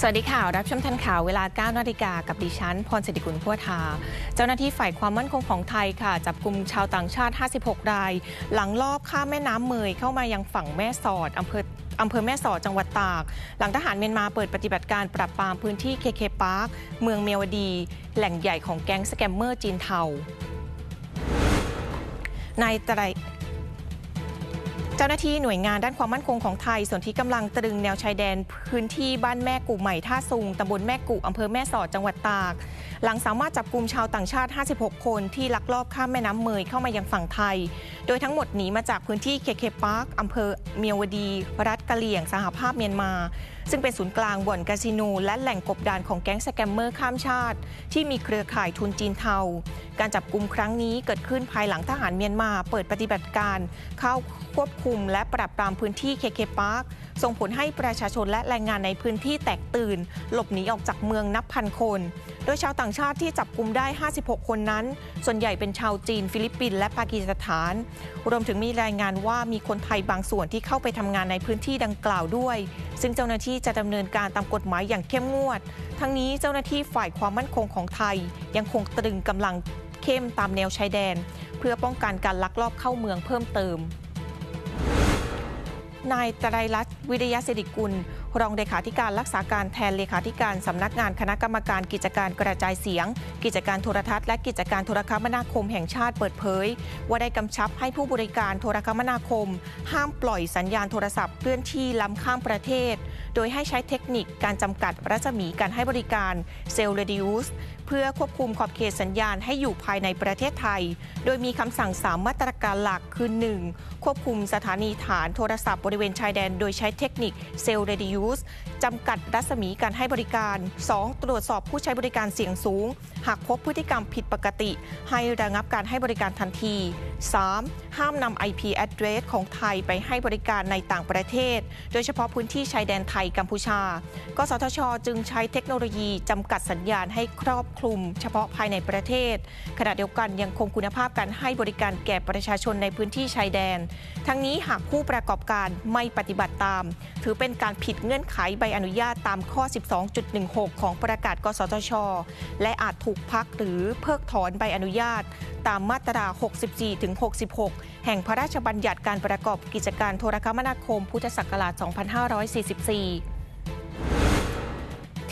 สวัสดีค่ะ รับชมทันข่าวเวลา 9 นาฬิกากับดิฉัน พรสิริกุลพัวทา เจ้าหน้าที่ฝ่ายความมั่นคงของไทยค่ะ จับกลุ่มชาวต่างชาติ 56 ราย หลังลอบข้ามแม่น้ำเมยเข้ามายังฝั่งแม่สอดอำเภออำเภอแม่สอดจังหวัดตาก หลังทหารเมียนมาเปิดปฏิบัติการปราบปรามพื้นที่เคเคปาร์คเมืองเมียวดี แหล่งใหญ่ของแก๊งสแกมเมอร์จีนเทานายไตร เจ้าหน้าที่หน่วยงานด้านความมั่นคงของไทย ส่วนที่กำลังตรึงแนวชายแดน พื้นที่บ้านแม่กุใหม่ท่าซุงตำบลแม่กุอำเภอแม่สอดจังหวัดตาก หลังสามารถจับกลุ่มชาวต่างชาติ 56 คนที่ลักลอบข้ามแม่น้ำเมยเข้ามายังฝั่งไทย โดยทั้งหมดหนีมาจากพื้นที่เคเคปาร์คอำเภอเมียวดี รัฐกะเหลี่ยงสหภาพเมียนมา ซึ่งเป็นศูนย์กลางบ่อนคาสิโนและแหล่งกบดานของแก๊งสแกมเมอร์ข้ามชาติ ที่มีเครือข่ายทุนจีนเทา การจับกลุ่มครั้งนี้เกิดขึ้นภายหลังทหารเมียนมา เปิดปฏิบัติการเข้าควบคุมและปราบปรามพื้นที่เคเคปาร์คส่งผลให้ประชาชนและแรงงานในพื้นที่แตกตื่น หลบหนีออกจากเมืองนับพันคน โดยชาวต่างชาติที่จับกลุ่มได้ 56 คนนั้น ส่วนใหญ่เป็นชาวจีน ฟิลิปปินส์และปากีสถาน รวมถึงมีรายงานว่ามีคนไทยบางส่วนที่เข้าไปทำงานในพื้นที่ดังกล่าวด้วย ซึ่งเจ้าหน้าที่จะดำเนินการตามกฎหมายอย่างเข้มงวด ทั้งนี้เจ้าหน้าที่ฝ่ายความมั่นคงของไทย ยังคงตรึงกำลังเข้มตามแนวชายแดน เพื่อป้องกันการลักลอบเข้าเมืองเพิ่มเติม นายไตรรัตน์วิทยาสิริกุล รองเลขาธิการรักษาการแทนเลขาธิการสำนักงานคณะกรรมการกิจการกระจายเสียง กิจการโทรทัศน์และกิจการโทรคมนาคมแห่งชาติเปิดเผย ว่าได้กำชับให้ผู้บริการโทรคมนาคม ห้ามปล่อยสัญญาณโทรศัพท์เคลื่อนที่ล้ำข้ามประเทศ โดยให้ใช้เทคนิคการจำกัดรัศมีการให้บริการเซลล์เรดิวสเพื่อควบคุมขอบเขตสัญญาณให้อยู่ภายในประเทศไทย โดยมีคำสั่ง 3 มาตรการหลักคือ 1. ควบคุมสถานีฐานโทรศัพท์บริเวณชายแดน โดยใช้เทคนิคเซลล์เรดิวสจำกัดรัศมีการให้บริการ 2. ตรวจสอบผู้ใช้บริการเสี่ยงสูง หากพบพฤติกรรมผิดปกติ ให้ระงับการให้บริการทันที 3. ห้ามนำ IP address ของไทยไปให้บริการในต่างประเทศ โดยเฉพาะพื้นที่ชายแดนไทยกัมพูชา กสทช จึงใช้เทคโนโลยีจำกัดสัญญาณให้ครอบคลุม เฉพาะภายในประเทศ ขณะเดียวกันยังคงคุณภาพการให้บริการแก่ประชาชนในพื้นที่ชายแดน ทั้งนี้หากผู้ประกอบการไม่ปฏิบัติตาม ถือเป็นการผิดเงื่อนไขใบอนุญาตตามข้อ 12.16 ของประกาศ กสทช และอาจถูกพักหรือเพิกถอนใบอนุญาต ตามมาตรา 64-66 แห่งพระราชบัญญัติการประกอบกิจการโทรคมนาคมพุทธศักราช 2544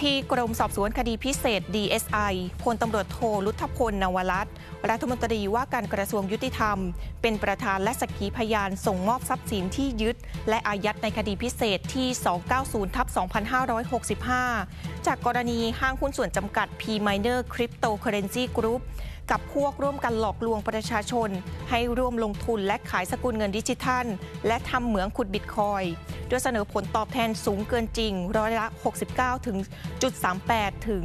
ที่กรมสอบสวนคดีพิเศษ DSI พลตำรวจโทลุทธพลนวรัตรัฐมนตรีว่าการกระทรวงยุติธรรม เป็นประธานและสักขีพยานส่งมอบทรัพย์สินที่ยึด และอายัดในคดีพิเศษที่ 290ทับ2565 จากกรณีห้างหุ้นส่วนจำกัด P Miner Cryptocurrency Group กับพวกร่วมกันหลอกลวงประชาชน ให้ร่วมลงทุนและขายสกุลเงินดิจิทัล และทำเหมืองขุดบิตคอยน์โดยเสนอผลตอบแทนสูงเกินจริง ร้อยละ 69 ถึงจุด38 ถึง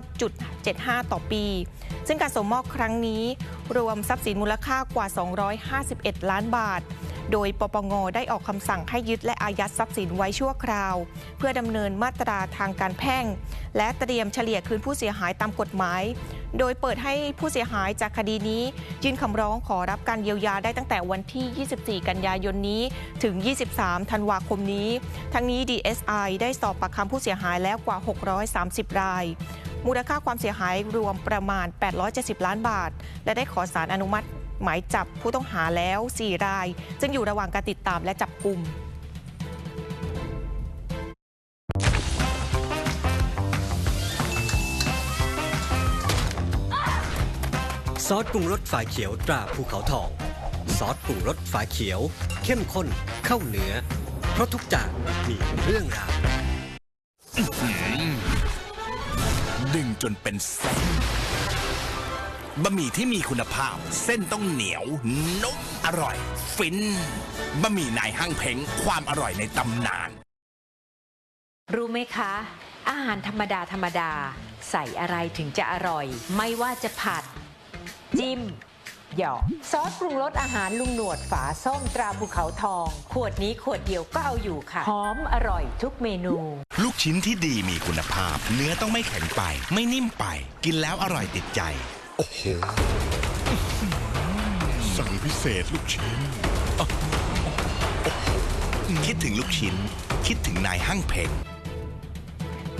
419.75 ต่อปี ซึ่งการส่งมอบครั้งนี้รวมทรัพย์สินมูลค่ากว่า 251 ล้านบาท โดยปปงได้ออกคำสั่งให้ยึดและอายัดทรัพย์สินไว้ชั่วคราว เพื่อดำเนินมาตราทางการแพ่ง และเตรียมเฉลี่ยคืนผู้เสียหายตามกฎหมาย โดยเปิดให้ผู้เสียหายจากคดีนี้ ยื่นคำร้องขอรับการเยียวยาได้ตั้งแต่วันที่ 24 กันยายนนี้ถึง 23 ธันวาคมนี้ ทั้งนี้ DSI ได้สอบปากคำผู้เสียหายแล้วกว่า 630 ราย มูลค่าความเสียหายรวมประมาณ 870 ล้านบาท และได้ขอสารอนุมัติหมายจับผู้ต้องหาแล้ว 4 ราย ซึ่งอยู่ระหว่างการติดตามและจับกลุ่ม ซอสปรุงรสฝาเขียวตราภูเขาทอง ซอสปรุงรสฝาเขียว เข้มข้นเข้าเนื้อ เพราะทุกจานมีเรื่องราวดึงจนเป็นเส้นบะหมี่ที่มีคุณภาพ เส้นต้องเหนียว นุ่มอร่อย ฟินบะหมี่นายห้างเพ้งความอร่อยในตำนาน รู้ไหมคะ อาหารธรรมดาธรรมดา ใส่อะไรถึงจะอร่อย ไม่ว่าจะผัด จิ้ม หยอกซอสปรุงรสอาหารลุงหนวดฝาส้มตราภูเขาทอง ขวดนี้ขวดเดียวก็เอาอยู่ค่ะหอมอร่อยทุกเมนู ลูกชิ้นที่ดีมีคุณภาพ เนื้อต้องไม่แข็งไป ไม่นิ่มไป กินแล้วอร่อยติดใจ โอ้โห สั่งพิเศษลูกชิ้น คิดถึงลูกชิ้น คิดถึงนายห้างเพง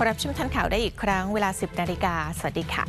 รับชมทันข่าวได้อีกครั้งเวลา 10นาฬิกาสวัสดีค่ะ